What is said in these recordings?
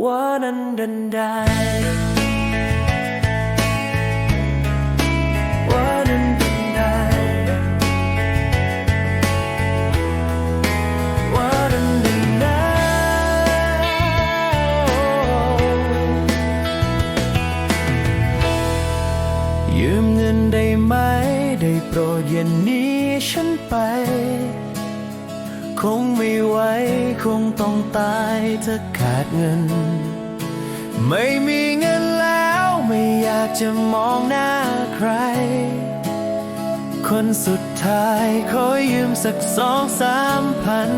ว่านั้นดันได้ว่านั้นดันได้ว่านั้นดันได้ยืมเงินได้ไหม ได้โปรดอย่าหนี้ฉันไป คงไม่ไหวคงต้องตายถ้าขาดเงิน ไม่มีเงินแล้วไม่อยากจะมองหน้าใคร คนสุดท้ายขอยืมสักสองสามพัน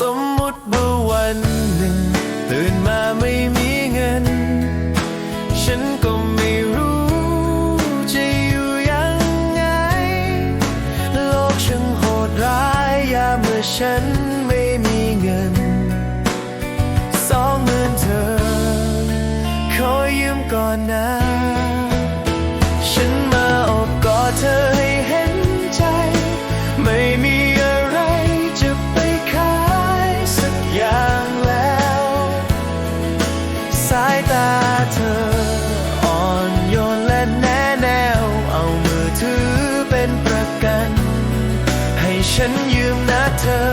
สมมุติว่าวันหนึ่ง ตื่นมาไม่มีเงิน ฉันก็ ฉันไม่มีเงิน สองหมื่นเธอ ขอยืมก่อนนะ ฉันมาอบกอดเธอ ฉันยืมนะเธอ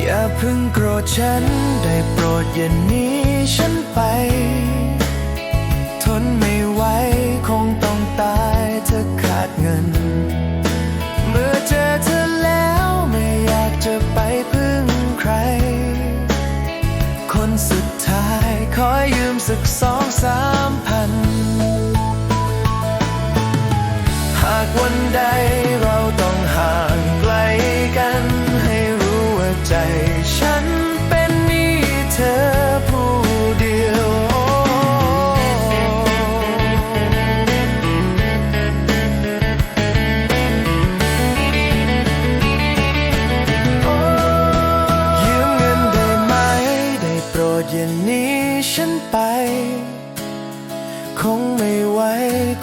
อย่าเพิ่งโกรธฉันได้โปรดอย่าหนี้ฉันไป ทนไม่ไหวคงต้องตายถ้าขาดเงิน เมื่อเจอเธอแล้วไม่อยากจะไปพึ่งใคร คนสุดท้ายขอยืมสักสองสามพัน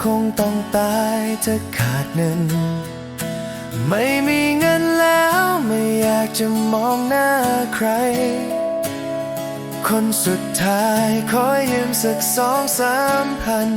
คงต้องตายถ้าขาดเงิน ไม่มีเงินแล้วไม่อยากจะมองหน้าใคร คนสุดท้ายขอยืมสักสองสามพัน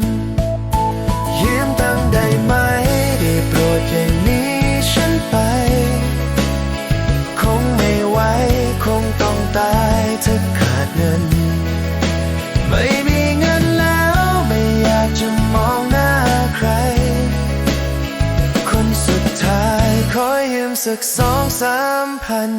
สักสองสามพัน